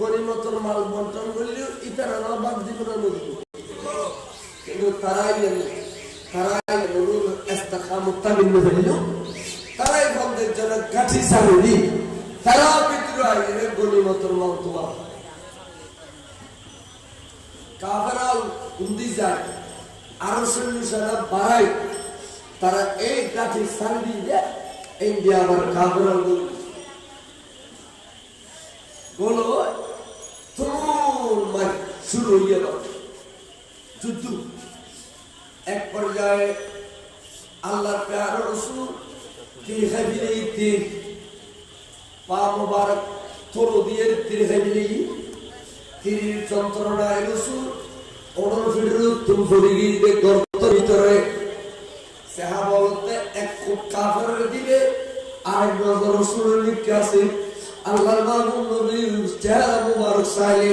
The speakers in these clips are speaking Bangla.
গরিমতর মাল বন্টন করলেও ইতারা না বাদ দিব না নদী কিন্তু তারাই তারাই নুরুল ইস্তেকামুত্তামিন হইল তারাই বন্ধের জন্য কাঠি সারুনি তারা ভিতরে আইলে গরিমতর মাল তোমার। কাফেরাল উন্দি যায়, আরও সৈন্য সেনা বাড়ায়, তারা এই কাঠি সারি দিয়ে ইন্ডিয়া আবার কাফেরাল বলো মার শুরু হয়ে গেল যুদ্ধ। এক পর্যায়ে আল্লাহ প্যার রসুল তীর খাইলে তীর পা মোবারক দিয়ে তীর খাইলে তীর যন্ত্রণায় রসুল ওড়ন ফিরে তুম ফিরে গিয়ে গর্ত ভিতরে সেহা বলতে এক কাফের দিবে নজর রসুলের আছে। আল্লাহর নবীর চেহারা চাইলে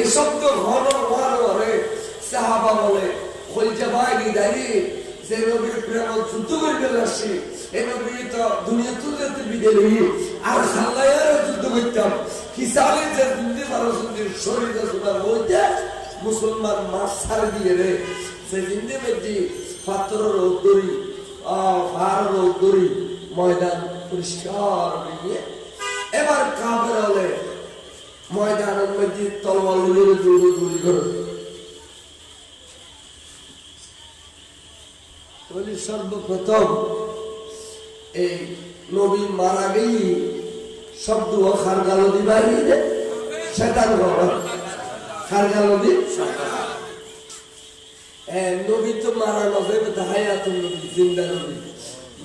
এসব তো ঘন ঘন করে সাহাবা বলে খলজা বাহিনী দাঁড়িয়ে যে নবীর প্রেম যুদ্ধ করে চলে আসছে, এই নবী তো দুনিয়া তুলতে আর যুদ্ধ করতাম। হিসাবে যে মধ্যে মুসলমান মাছ ছাড় দিয়ে রে। সে দিন বেদি পাত্র রৌদরি ভার রৌদরি ময়দান পরিষ্কার হয়ে এবার কাবের হলে ময়দানের মধ্যে তলওয়াল উড়ে দৌড়ে দৌড়ি করে। বলি, সর্বপ্রথম এই নবী মারা গেই শব্দ খারগা নদী বাড়িয়ে সেটার ঘর। খারগা নদী নবী তো মারা নবে হায়াত নবী, জিন্দা নবী।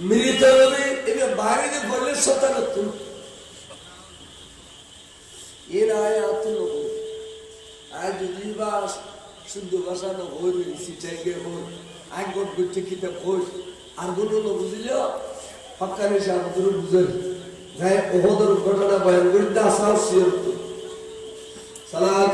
মৃত নবী, এবার বাড়িতে বললে সতানত এর আয়াত নব আয় যদি বা শুদ্ধ ভাষা নবই সিটাইগে হই গট করতে কিতাব হই আর কোনো নবুঝিলেও হকানি সাহায্য বুঝেন যাই ওহদর ঘটনা বয়ান করতে দাস সালাত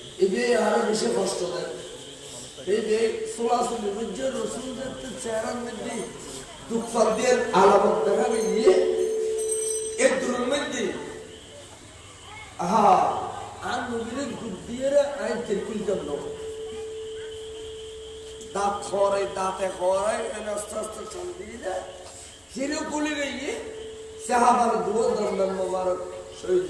যে আরও বেশি কষ্ট দেয়। এই যে সোলাসুলি বুঝছে, রসুলদের চেহারার মধ্যে দুঃখ দিয়ে আলামত দেখা গিয়ে এর দূরের মধ্যে। আহা, আর নবীরে গুড দিয়ে আইন তেরকুল জন্য। দাঁত খরাই দাঁতে খরাই আস্তে আস্তে চাল দিয়ে যায় হিরো কুলি গিয়ে সাহাবার দুয়ো দন্দন মোবারক শহীদ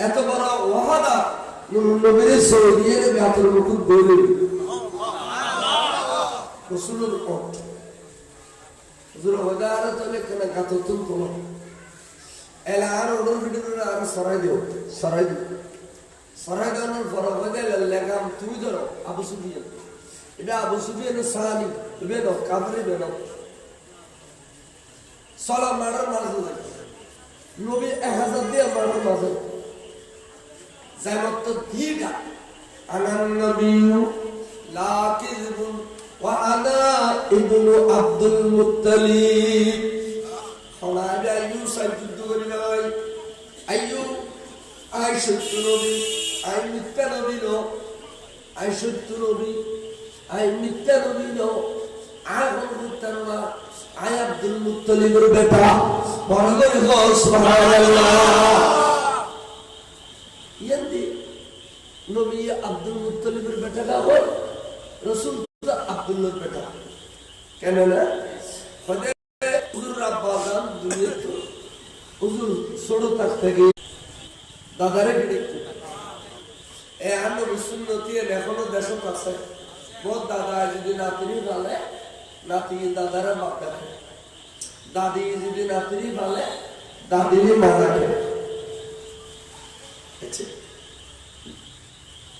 এত বড় ওয়াহাদা নবীর সৌদিয়ে গাতের মুকুট বলে রসুলের ওট হুজুর তলে কেন গাত তুল তোলো এলা আর ওডর ভিডিও আর সরাই দিও সরাই দিও সরাই দেওয়ানোর পর হয়ে লেগাম তুমি ধরো, আবু সুফিয়ান। এটা আবু সুফিয়ানের সাহানি তুমি দাও কাবরি বেনাও সলা মারার মাঝে নবী এক হাজার দিয়ে মারার মাঝে জামাত দিঘা আনান নবীউ লা কিযবুন ওয়া আনা ইবনু আব্দুল মুত্তালিব। হলাবে আইয়ু সাইযুদ্ধ করি নাই। আইয়ু আই সত্য নবী আই মিথ্যা নবী নো। আই সত্য নবী আই মিথ্যা নবী নো নবী আব্দুল মুত্তালিবের বেটাটা হয়, রসুল তো বেটা কেন না হজে হুজুর আব্বা দুনিয়া তো হুজুর ছোট থাক থেকে দাদারে দেখতো এ সুন্নতি এখনও দেশত দাদা যদি নাতিনি ভালে নাতি দাদারা বাপ দেখে দাদি যদি নাতিনি ভালে দাদিনি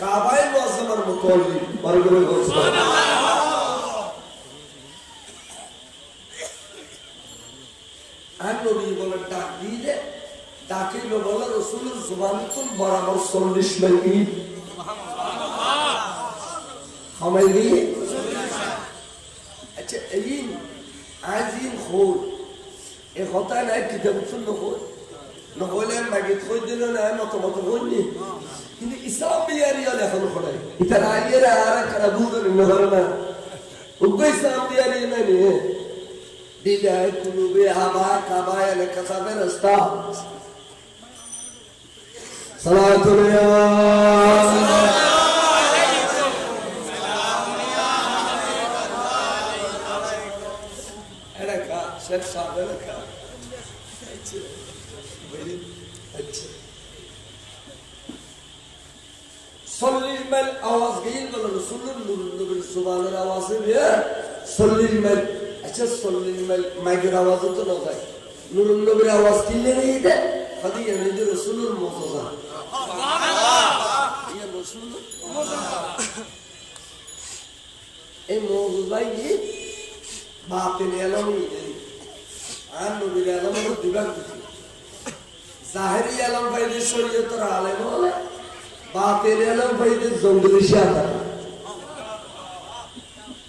কাবায় মজামার মতো বরগুলো আর নবী বলে ডাক সময় আচ্ছা এ কথা নাই, কিতাব শুন নকল। নহলে মাগি থৈ দিলে নাই মত মত হইনি ইসলাম এখন করে এটা আগের আর একটা বুঝের নহর না উগ্র ইসলাম দিয়ারি না নিয়ে দিদায় কুলুবে আবা শেখ চল্লিশ মাইল আওয়াজ গেল বলে রসুল্লুর নবীর সুবানের আওয়াজে চল্লিশ মাইল আচ্ছা চল্লিশ মাইল মাইকের আওয়াজও তো না যায় নুরুল নবীর আওয়াজ কিনলে নেই দে খালি এনে যে রসুলের মজা এই মজুদাই বাপের এলাম আর নবীর এলাম দিবার জাহেরি এলাম শরীয়তর আলেম হলে বাপের এলাম ভাইদের জঙ্গলি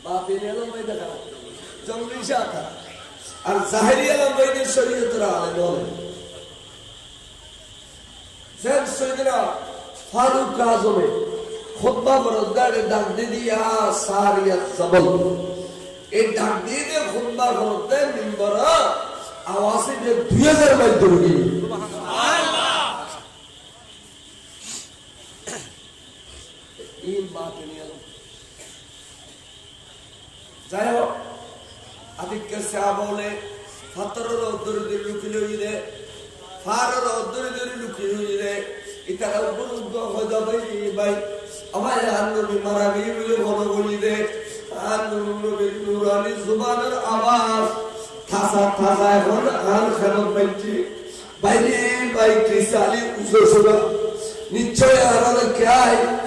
বাপের এলাম ভাই দেখা জঙ্গলি সাঁতার আর জাহেরি এলাম ভাইদের শরীয়তর আলেম যেন সৈদরা ফারুক আজমে খুদ্া বরদারে ডাক দিয়ে সারিয়া জবল এই ডাক দিয়ে দিয়ে খুদ্া বরদে মিম্বর আওয়াজে দুই হাজার মাইল এই বাপে নিয়ে এলো যাই হোক আদিক্য শ্যা বলে ফাতরের অদ্দরে দিয়ে লুকিয়ে হইলে ফারের অদ্দরে দিয়ে লুকিয়ে হইলে ইতারা উদ্যোগ হয়ে যাবে ভাই আমার আন্নবী মারা গিয়ে বলে বলো বলি দে আন্নবীর নুরানি জুবানের আওয়াজ থাসা থাসা এখন আন খেলত পাইছি। বাইরে বাই ক্রিসালি উজো শোনা নিশ্চয় আমাদের কে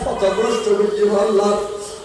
ক্ষতগ্রস্ত করছে আল্লাহ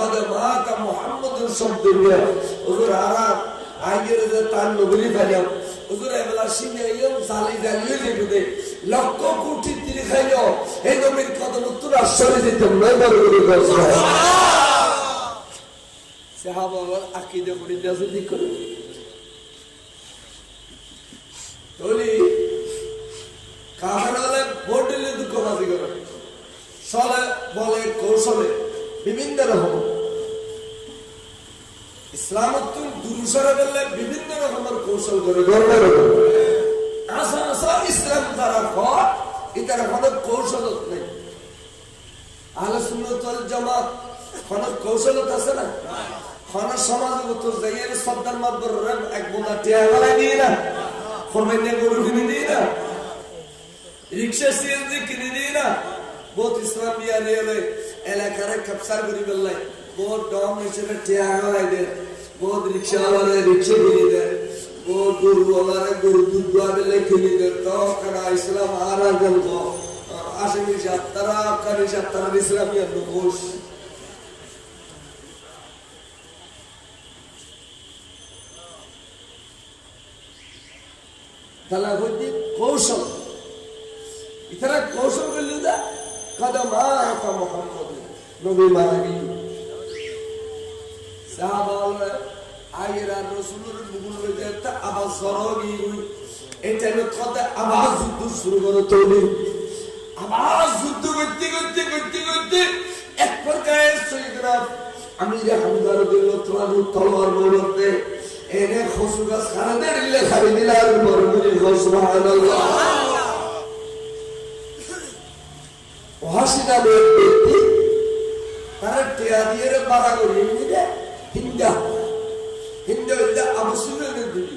দি খাদে মাতা মোহাম্মদের শব্দ দিয়ে ওদের আর আগের যে তার নবীর ফেলাম ওদের এবেলা সিনে ইয়ম জালি জালিয়ে যেতে দে। লক্ষ কোটি তীরে খাইল। এই নবীর কদম উত্তর আশ্চর্য দিতাম নয় বড় করে গল্প সাহাবাবার আকিদে করে রাজনীতি করে। তলি কাহার হলে ভোট দিলে দুঃখবাজি করে। সলে বলে, কৌশলে। বিভিন্ন রকম। ইসলাম দুরুসরে বললে বিভিন্ন রকমের কৌশল করে গর্ব রকম। আসা আসা ইসলাম তারা এটার কোনো কৌশল নেই। আহলে সুন্নাত জামাত কোনো কৌশলত আছে না? কোনো সমাজ মতো যাইয়ের সর্দার মাদবর এক বোনা টিয়া গলায় দিয়ে না? গরু কিনে দিয়ে না? রিক্সা সিএনজি কিনে দিয়ে না? বহুত ইসলাম এলে এলাকারে ক্যাপচার করে ফেললাই বহুত ডম হিসেবে টিয়া গলায় দেয় বহুত রিক্সাওয়ালারে রিক্সা কিনে দেয় বহুত গরুওয়ালারে গরু দুধ দোয়া দিলে কিনে দেয় তখন ইসলাম আর আর গল্প আসেনি যাত্রা কারি যাত্রা ইসলামী ঘোষ তাহলে কৌশল ইতারা কৌশল করলে দা কদম আতা মোহাম্মদ নবী মারা গিয়ে সাহাবা রসুলের মুগুল একটা আবাস সরগি এটা কথা আবাস যুদ্ধ শুরু করে তৈরি আবার যুদ্ধ করতে করতে করতে করতে এক প্রকার সৈদরা আমি যে হামদার দিল তোমার তলোয়ার এনে খসু গাছ খারাতে দিলে খাবি দিলে আর সুবহানাল্লাহ লোক ব্যক্তি তারা টিয়া দিয়ে বাড়া করি নিলে হিন্দা হিন্দা হিন্দা আবশ্যক দিবি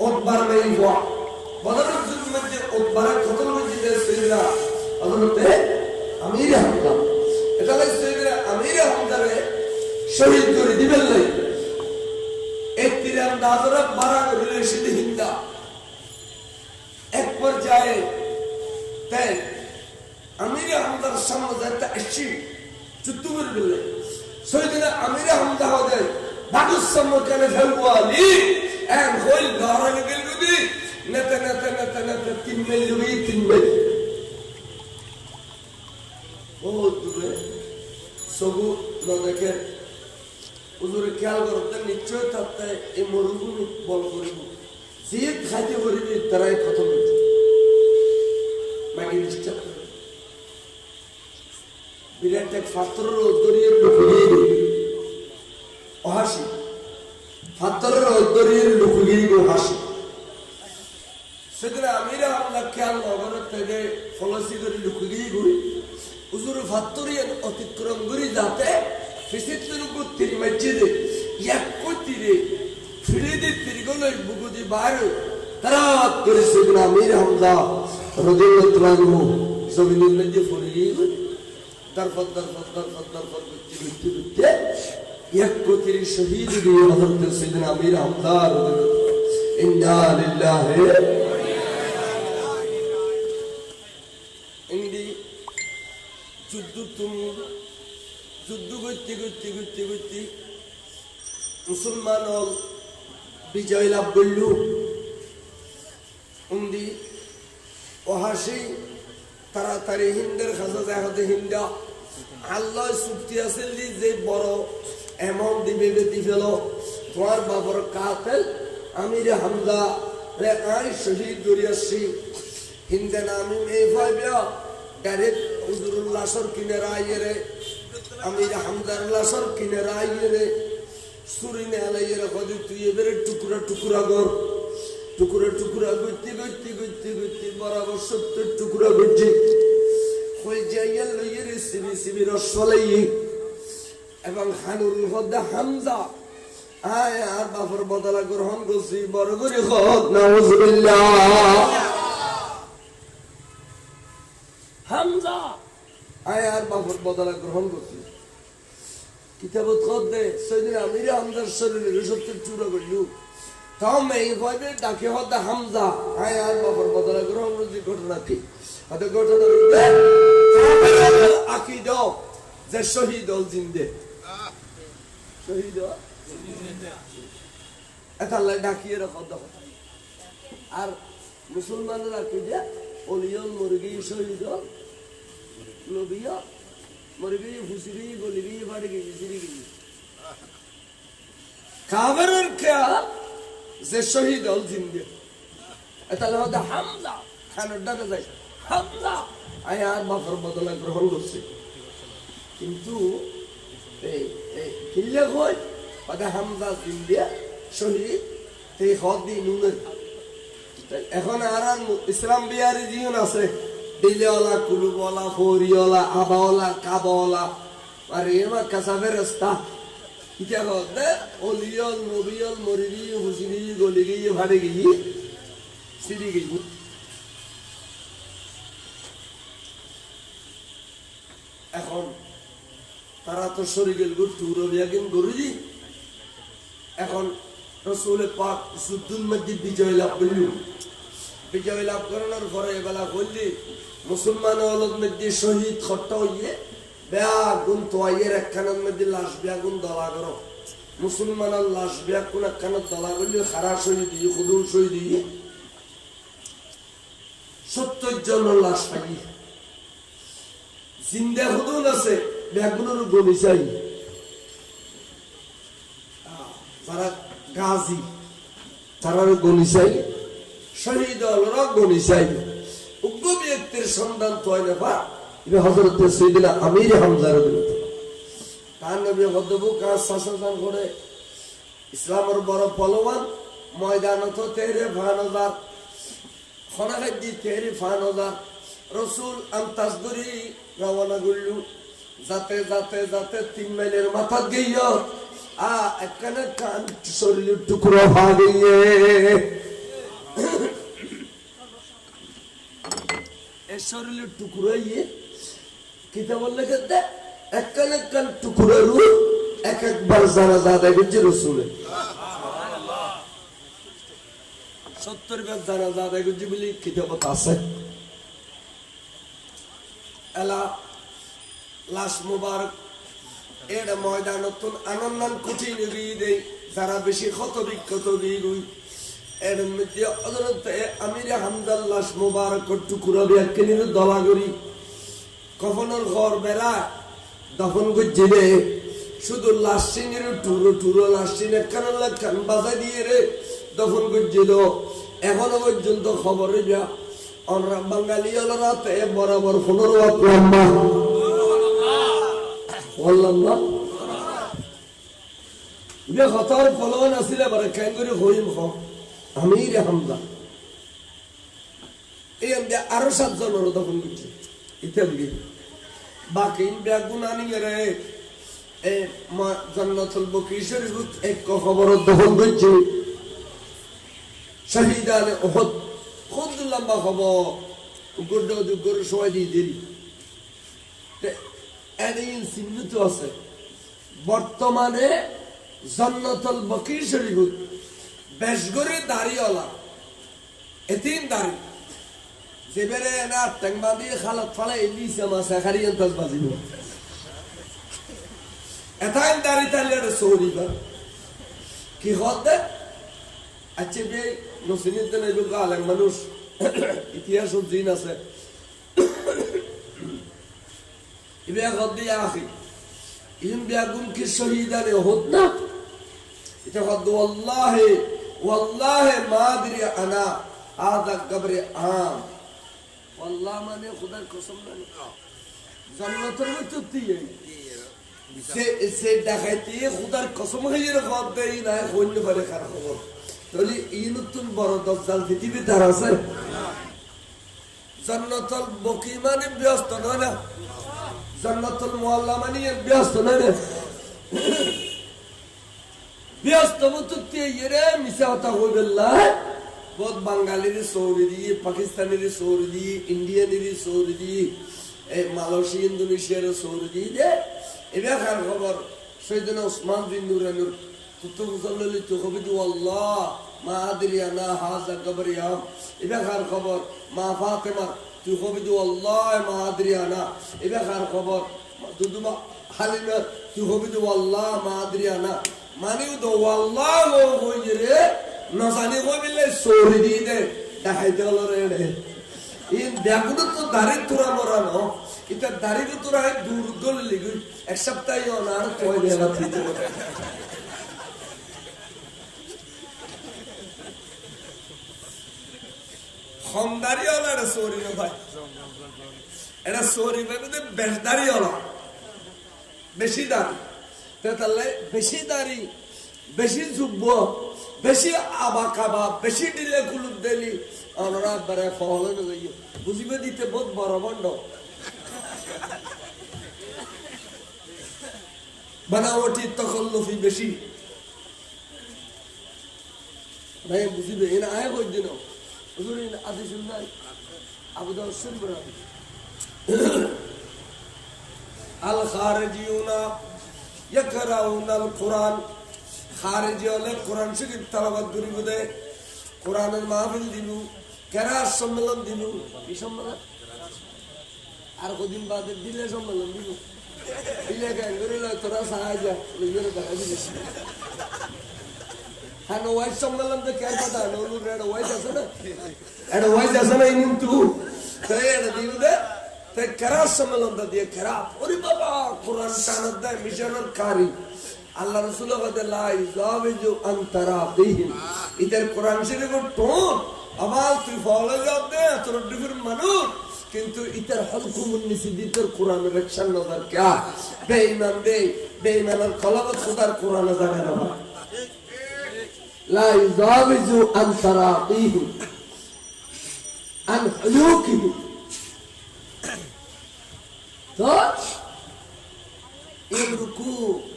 ওটবার মেই হওয়া বদরের যুগ মধ্যে ওটবারের খতম মসজিদে সৈদরা হজরতে আমির হামদা এটা সৈদরা আমির হামদারে শহীদ করে দিবেন নাই এক তীরাম দাদরা মারা করিলে সেটি হিন্দা এক পর্যায়ে তাই আমির হামদার সামনে যাতে আসছি যুদ্ধ করে দিলে সৈদিনা আমির হামদা হতে বাগুস সম্মুখে ফেলব আলী এক হইল গহরানে গেল যদি নেতে নেতে নেতে নেতে তিন নিশ্চয় থাকতে এই মরুভূমি বল করিব। যে খাইতে করিবি তারাই খতম হইতে বাকি এক ফাত্তরের উত্তরীয় লুকুগিয়ে অহাসি। ফাত্তরের উত্তরীয় লুকুগিয়ে হাসি। সেদিন আমিরা আমরা খেয়াল নগরের থেকে ফলসি করে লুকুগিয়ে ঘুরি হুজুর ফাত্তরিয়ান অতিক্রম করি যাতে ফিসিতলেন তিরি মসজিদে এক তিরে ফিরে দিয়ে তিরি গেল বুকুদি বাইরে তারা করে সেদিন আমির হামদা রদিল্লাহু জমিনের মধ্যে গিয়ে মুসলমান বিজয় লাভ করল। উন্দি অহাসি তাড়াতাড়ি হিন্দের খাসা দেখাতে হিন্দা। আল্লাহ চুক্তি আছে যে বড় এমন দিবে বেতি ফেল। তোমার বাবার কাতেল আমি রে হামদা রে আই শহীদ দরিয়াসি হিন্দে নামি এই ভাইবিয়া ডাইরেক্ট হুজুরুল্লাহ সর কিনে রাইয়ে রে। আমি রে হামদার লাসর কিনে রাইয়ে রে। সুরি নে আলাইয়ে রে কদি তুই এবারে টুকুরা টুকুরা কর। টুকুরা টুকুরা করতে করতে করতে করতে বরাবর সত্তর টুকুরা করছি হয়ে যাইয়া লইয়ে রে সিবি সিবি রসলাই। এবং হানুর হদ্দা হামজা। আয়, আর বদলা গ্রহণ করছি, বড় করে হদ নাউজুবিল্লাহ। হামজা। আর বাপর বদলা গ্রহণ করছি। কিতাবত কদ দে? সেদিন আমিরে হামজার শরীরে সত্তর চূড়া করলু ডাকে হামজা। আয় আর বাবার বদলা গ্রহণ রুজি ঘটনা কি? হয়তো ঘটনা আকি যে শহীদ জিন্দে। শহীদ হল? এটা আল্লাহ ডাকিয়ে রাখো দাও আর মুসলমানরা কি যে অলিয়ল মুরগি শহীদ মুরগি ফুসিরি গলিগি বাড়ি গিয়ে সিরি গিয়ে খেয়া যে শহীদ হল জিন্দে এটা হচ্ছে হামলা খানের ডাকে যায় হামলা আয় আর বাপর বদলা গ্রহণ করছে। কিন্তু এই এই কিল্লে কই? হতে হামজা জিন্দে শহীদ, এই হদ দি নুনের এখন আর ইসলাম বিহারি জীবন আছে। দিলেওয়ালা, কুলুবওয়ালা, ফরিওয়ালা, আবাওয়ালা, কাবাওয়ালা। আর এমা কাসাবের রাস্তা। এখন তারা তো শরীরের রবিয়াকিন গরুজি। এখন রসুল পাক সুদ্দুল বিজয় লাভ করল। বিজয় লাভ করানোর পরে এবেলা বললি, মুসলমান অলদ মধ্যে শহীদ খট্টা হইয়ে বেয়া গুণ তোয়াইয়ের একখানের মধ্যে লাশ বেয়া গুণ দলা করো। মুসলমানের লাশ বেয়া কোন একখানের দলা করলে খারা শহীদ দিয়ে খুদুর শহীদ। দিয়ে সত্তর জনের লাশ পাই জিন্দা হুদুন আছে ব্যাগুলোর গলি চাই তারা গাজী তারা গলি চাই শহীদ হলরা গলি চাই উগ্র ব্যক্তির সন্ধান তো হয় এটা হজরত সৈদিনা আমির হামজার বিরুদ্ধে তার নবী হদ্দবু কাজ শাসন করে ইসলামের বড় ফলবান ময়দানত তেরে ভানদার খনাগাদ্দি তেরি ফান হাজার রসুল আন্তাজ ধরি রওনা করলু যাতে যাতে যাতে তিন মাইলের মাথা গিয়ে আ একখানে কান শরীরের টুকরো ভাগিয়ে শরীরের টুকরো ইয়ে কিতা বললে কেতে একখান একখান রু এক একবার জানা জাদা গেছে রসুলের সত্তর ব্যাগ জানা জাদা গেছে বলে কিতাবত আছে। এলা, লাশ মুবারক এর গিয়ে দেই, যারা বেশি ক্ষত বিক্ষত গিয়ে গুই এর মধ্যে হযরত আমির লাশ মুবারক টুকুরা বিয়াকিনির দলা করি। কফনের ঘর বেলা দফন করছিলে শুধু লাশ সিংয়ের টুরো টুরো সিং একখান একখান বাজা দিয়ে রে দফন করছিল এখনও পর্যন্ত খবরে যা আমরা বাঙালি রাতে বরাবর যে হতার ফলন আসিলে বারে কেন করে হইম হ? আমি রে হামদা এই আমি আরও সাতজনের দফন করছি ইত্যাদি। বাকি বেগুন আনি রে এ জন্নতুল বকিশের এক খবর দখল করছে। শহীদানে ওহদ খুব লম্বা খবর। গুড গরু সময় দিয়ে দেরি এদিন চিহ্নিত আছে, বর্তমানে জন্নতল বকির শরীফ বেশ করে দাড়িওয়ালা, এতিম দাড়ি। যেবারে না টেংবা দিয়ে খালত ফালে এলিছে মাছ এখারি আন্তাজ বাজিব। এটাই দাড়ি এটা সৌরিবা কি হতে আচ্ছা বে নসিনের দিন এগুলো আলেম মানুষ। ইতিহাস দিন আছে। ইবে গদ্দি আখি। ইম বিয়াগুম কি শহীদানে হত না? এটা গদ্দ ওয়াল্লাহি ওয়াল্লাহি মা আদরি আনা, আদা কবরে আম। ওয়াল্লাহ মানে খুদার কসম মানে জান্নাতের মধ্যে দিয়ে। সে সে দেখাইতে খুদার কসম হয়ে গদ দেই না হইল পারে কার খবর। তাহলে এই নতুন বড় দজ্জাল পৃথিবী তার আছে? জান্নাতুল বকি মানে ব্যস্ত নয় না? জান্নাতুল মুআল্লা মানে ব্যস্ত নয় না? ব্যস্ত মতুতে ইরে মিশা হতা হইবেল্লা বহুত বাঙালির সৌরি দিয়ে পাকিস্তানের সৌরি দিয়ে ইন্ডিয়ানের সৌরি দিয়ে এই মালয়েশিয়া ইন্দোনেশিয়ার সৌরি দিয়ে দে এবার খবর সেদিন ওসমান বিন নুরানুর ওয়া সাল্লাম আল্লাহ মা আদরিয়ানা হাজা গবরিয়া এবার খবর মা ফাতেমা তুই কবি দু আল্লাহ মা আদরিয়ানা এবার খবর দুদুমা হালিমা তুই কবি দু আল্লাহ মা আদরিয়ানা মানে তো আল্লাহ রে নসানি কই বিলে সরি দি দে ইন দেখুন তো দাড়ি তোরা মরানো এটা দাড়ি তোরা দূর এক সপ্তাহ অনার কয় দেওয়া দিতে খমদারি হলো এটা সরি না ভাই। এটা সরি ভাই কিন্তু বেশদারি হলো বেশি তো তাহলে বেশি দাড়ি বেশি যুব্ব বেশি আবা খাবা, বেশি দিলে কুলুপ দিলি, আমরা ফহলে নই বুঝিবে দিতে বহুত বড় বন্ড বানাওটি তকল্লুফি বেশি। ভাই, বুঝিবে, এনা আয় কই দিন। হুজুর আদি শুনলাই আবু দাউদ রাবি আল খারিজিউনা ইয়াকরাউনা আল কুরআন। খারিজি হলে কোরআন শরীফ তেলাওয়াত করিব দে, কোরআনের মাহফিল দিলু কেরাস সম্মেলন দিলু কি সম্মেলন? আর কদিন বাদে দিলে সম্মেলন দিলু দিলে কেন করিলে তোরা সাহায্য হ্যাঁ ওয়াইস সম্মেলন তো কেন কথা? নলুর একটা ওয়াইস আছে না? একটা ওয়াইস আছে না কিন্তু এটা দিব দে। তাই কেরাস সম্মেলন দিয়ে কেরা ওরে বাবা, কোরআন টানার দেয়, মিশনের কারি। আল্লাহ রসুল কথা লাই জাবিজু আন্তরা দিহিন ইদের কোরআন শরীফের টোন আবার তুই ফলো যাও দে তোর ডিফির মানুষ কিন্তু ইতার হলকুমুন নিসিদিতের কোরআনের একশন নজর ক্যা বেঈমান দে বেঈমানের খলাবত খুদার কোরআনে জানে না ভাই لا يجاوز عن تراقيه عن حلوكه يمركوا من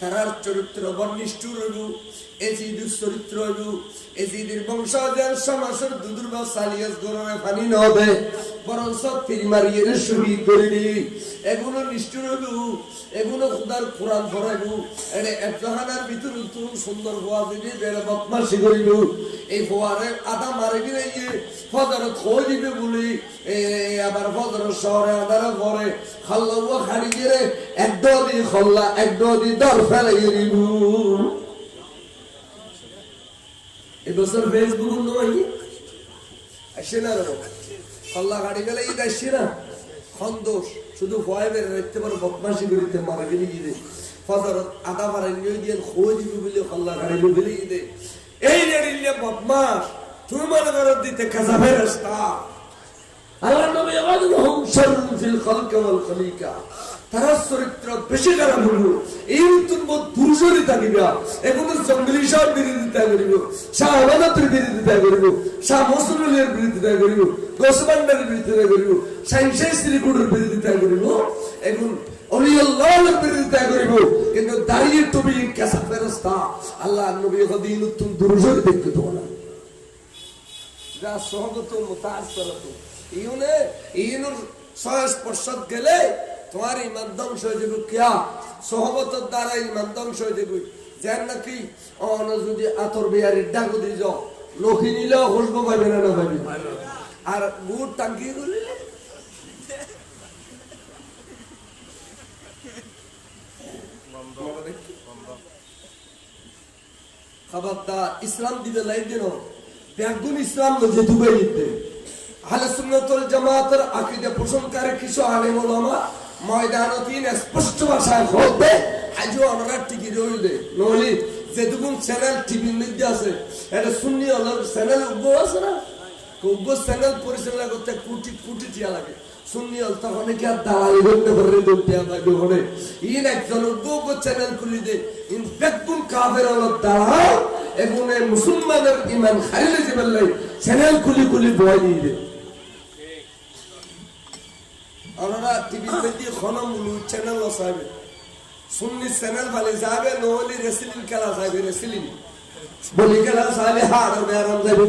তারার চরিত্র বর্ণিষ্ঠুর এজিদের চরিত্র এজিদের বংশদের সমাসের দুদুর বা সালিয়াস গরমে পানি নবে বরং সব তিরিমারিয়ে শহীদ সুবি দি এগুলো নিষ্ঠুর এগুলো খুদার কোরআন ফরাইব এনে একজহানার ভিতর তুমি সুন্দর হওয়া দিবি বেড়ে বদমাসি করিব, এই ফোয়ারে আদা মারে গিয়ে ইয়ে ফজরে খোঁজ দিবে বলি আবার ফজরের শহরে আদারে ঘরে খাল্লা খাড়ি দিয়ে এক দি খল্লা, এক দি দর ফেলে দিব। এবছর ফেসবুক নয় আসে না খল্লা গাড়ি গেলে ঈদ আসছে না? সন্তোষ শুধু ভয় বেড়ে রাখতে পারো বদমাসি করিতে মারা গেলে গিয়ে ফজর আদা পারে নিয়ে দিয়ে খোঁজ বলে খল্লা গাড়ি গিয়ে এই রেডিলে বদমাস তুমি মনে করো দিতে কাজা ফেরস্তা আল্লাহ নবী আবাদুহুম শরুম ফিল খালকি ওয়াল খলিকা। তারা চরিত্র বেশি খারাপ হইব এই পুরুষেরই থাকিবা এখন জঙ্গলি শাহ বিরোধিতা করিব। শাহ আবাদতের বিরোধিতা করিব। শাহ মসরুলের বিরোধিতা করিব। গোসবান্ডার বিরোধিতা করিব। বিরোধিতা করিব। এখন বিরোধিতা করিব। কিন্তু দাঁড়িয়ে তুমি কেসা ফেরস্তা, আল্লাহ নবী হদিন উত্তম দুরুষের দেখতে তো যা সহগত মুতাসরত ইউনে ইউনুর সহজ পর্ষদ গেলে তোমার ইমান ধ্বংস হয়ে যাবে, কিয়া? সহবতের দ্বারা ইমান ধ্বংস হয়ে যাবে। যেন নাকি যদি আতর বিহারি ডাক দি যাও লক্ষী নিলেও খুশবো পাবে না পাবে আর গুড় টাঙ্কি খবরদার, ইসলাম দিবে লাই দিন। ইসলাম যে দুবে দিতে। আহলে কিছু আলেম ময়দানতিন স্পষ্ট ভাষায় আজও আমরা টিকি রইলে। নলি যেটুকুন চ্যানেল টিভির মধ্যে আছে এটা শুননি হলো চ্যানেল উগ্র আছে না? উগ্র চ্যানেল পরিচালনা করতে কোটি কোটি টিয়া লাগে। শুননি হল তখন কি আর দালালি করতে পারে টিয়া লাগে ওখানে ইন একজন উগ্র উগ্র চ্যানেল খুলি দে ইন বেগুন কাফের হলো দালাল এবং মুসলমানের ইমান খাইলে যে বললে চ্যানেল খুলি খুলি বয় দিয়ে দে। আমরা টিভি মধ্যে খন চ্যানেল লসাবে সুন্নি চ্যানেল ফালে যাবে নহলে রেসলিং খেলা যাবে রেসলিং বলি খেলা যাবে হাড় ব্যারাম যাবে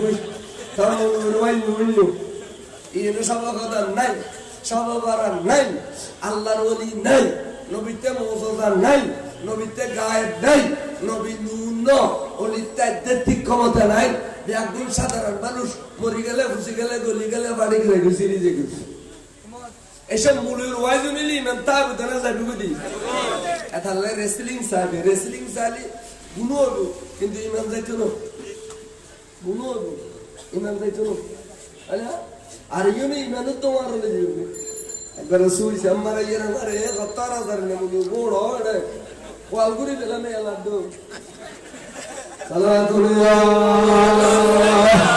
রুমাই মুল্লু ইয়ে কথা নাই সব বারা নাই আল্লাহর ওলি নাই নবীতে মৌসা নাই নবীতে গায়েব নাই নবী নুন অলিতে আধ্যাত্মিক ক্ষমতা নাই একজন সাধারণ মানুষ মরি গেলে খুশি গেলে গলি গেলে বাড়ি গেলে ঘুষি নিজে ঘুষি এসব মূলের ওয়াইজ নিলি ইমাম তা বুঝানা যাবি বুঝি এতালে রেসলিং সাবে রেসলিং সালি গুণ হব কিন্তু ইমাম যাইতো না গুণ হব ইমাম যাইতো না আচ্ছা আর ইউনি ইমানও তোমার হলে যাবে একবার শুইছে আমার ইয়ের আমার এ সত্তর হাজার নেমুলি বড় এটা কোয়ালগুড়ি দিলাম এলার দো সালাতুল্লাহ এই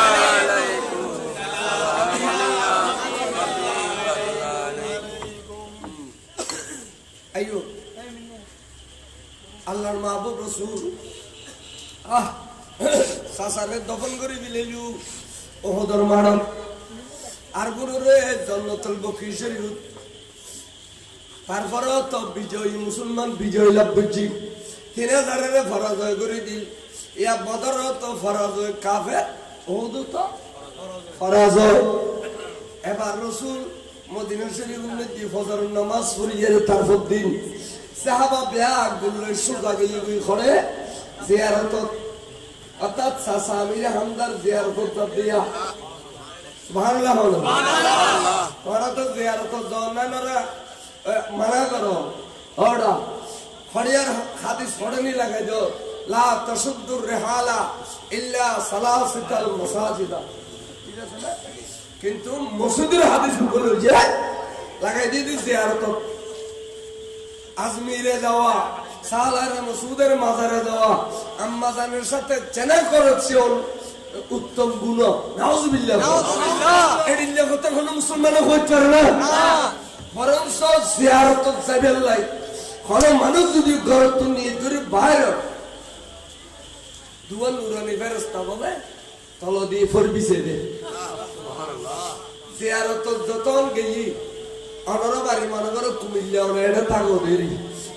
আল্লাহর মাহবুব রসুল। আহ, সাসারে দফন করে দিলেলু ওহদর মারম আর গুরু রে জন্নতুল বকি শরীফ। তারপরে তো বিজয়ী মুসলমান বিজয় লাভ করছি। তিন হাজারের ফরাজয় করে দিল। ইয়া বদর তো ফরাজয় কাফে? ওহদ তো ফরাজয় এবার রসুল মদিনা শরীফ উন্নতি ফজর নামাজ পড়িয়ে তারপর দিন। সাহাবা ব্যাগগুলো সুদা গিয়ে গুই করে জিয়ারত অর্থাৎ সাসামির হামদার জিয়ারত দিয়া। সুবহানাল্লাহ হলো ওরা তো জিয়ারত জনানরা মানা করো। ওরা খড়িয়ার হাদিস ফড়নি লাগাই দো লা তাসুদ্দুর রিহালা ইল্লা সালাসিতাল মাসাজিদা। কিন্তু মসজিদের হাদিস বলে যে লাগাই দিয়ে দিস জিয়ারত আজমিরে যাওয়া সালারে মসুদের মাজারে যাওয়া আম্মাজানের সাথে চেনা করেছে ওর উত্তম গুণ। নাউজুবিল্লাহ। কোন মুসলমান হইতে পারে না। বরং জিয়ারত যাবেন লাই। কোন মানুষ যদি গরত নিয়ে ধরে বাইরে দুয়ান নুরানি ফেরস্তা বলে তল দিয়ে ফরবিছে দে জিয়ারত যতন গেই অনর বাড়ি মনে করো কুমিল্লা অন এটা থাকো দেরি।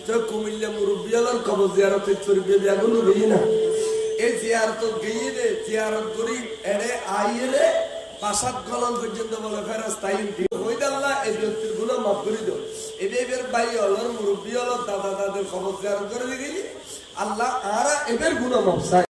তো কুমিল্লা মুরব্বী হলার খবর জিয়ারত চুরবে বেগুন গেই না। এই জিয়ারত গেই রে জিয়ারত করি এড়ে আইয়ে রে পাশাত গলন পর্যন্ত বলে ফেরাস হই দাল্লা, এই ব্যক্তিরগুলো মাফ করে বাই হলর মুরব্বী দাদা দাদের খবর জিয়ারত করে গেলি আল্লাহ আরা এবারগুলো মাফ